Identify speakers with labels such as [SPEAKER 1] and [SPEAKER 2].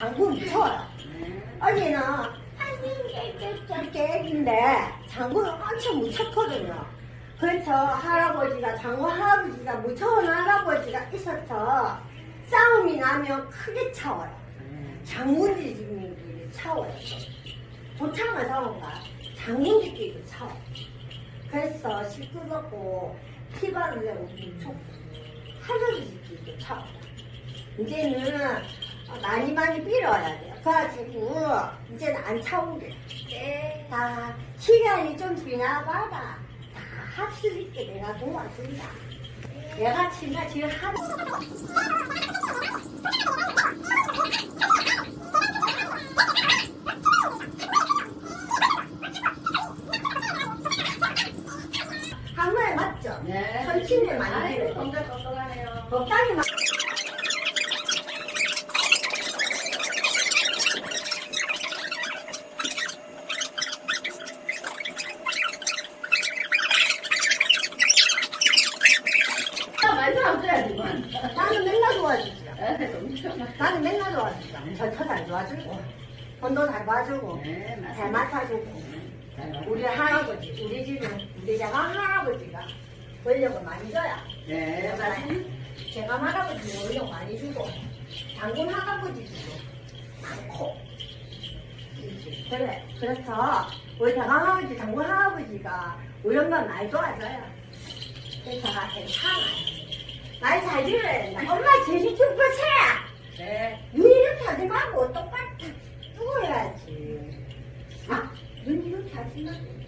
[SPEAKER 1] 장군 무서워요. 언니는 깨깨깨깨인데 장군은 엄청 무섭거든요. 그래서 할아버지가 장군 할아버지가 무서운 할아버지가 있어서 싸움이 나면 크게 차워요. 장군들끼리 차워요. 조창만 싸운가 장군들끼리 차워. 그래서 시끄럽고 피바를 내고 무섭고 할아버지끼리도 차워. 이제는 많이 많이 빌어야 돼요. 그래가지고 이제는 안 차오게. 다 시간이 좀 지나봐라. 다할수 있게 내가 도와준다. 내가 지금 지금 한 번에 맞죠?
[SPEAKER 2] 네.
[SPEAKER 1] 천신에 많이
[SPEAKER 2] 아이고,
[SPEAKER 1] 빌어요.
[SPEAKER 2] 건강 건강하네요.
[SPEAKER 1] 적당히 맞
[SPEAKER 2] 아, 안 돼야지만.
[SPEAKER 1] 나는 맨날
[SPEAKER 2] 너무
[SPEAKER 1] 나는 맨날 도와주죠. 저도 잘 도와주고, 돈도 잘 봐주고,
[SPEAKER 2] 네.
[SPEAKER 1] 잘 맡아주고. 우리 할아버지, 우리 집은 우리 제가 할아버지가 권력을 많이 줘야.
[SPEAKER 2] 네, 맞습니다.
[SPEAKER 1] 제가 할아버지 권력 많이 주고, 장군 할아버지도 많고. 그래. 그래서 우리 대강 할아버지, 장군 할아버지가 우리 엄마 많이 도와줘요. 그래서 제가 괜찮아요. 말잘 들어야 된다. 엄마 제시 좀 보세요.
[SPEAKER 2] 네.
[SPEAKER 1] 눈 이렇게 하지 말고 똑바로 뚝 해야지. 아, 눈 이렇게 하지 말고.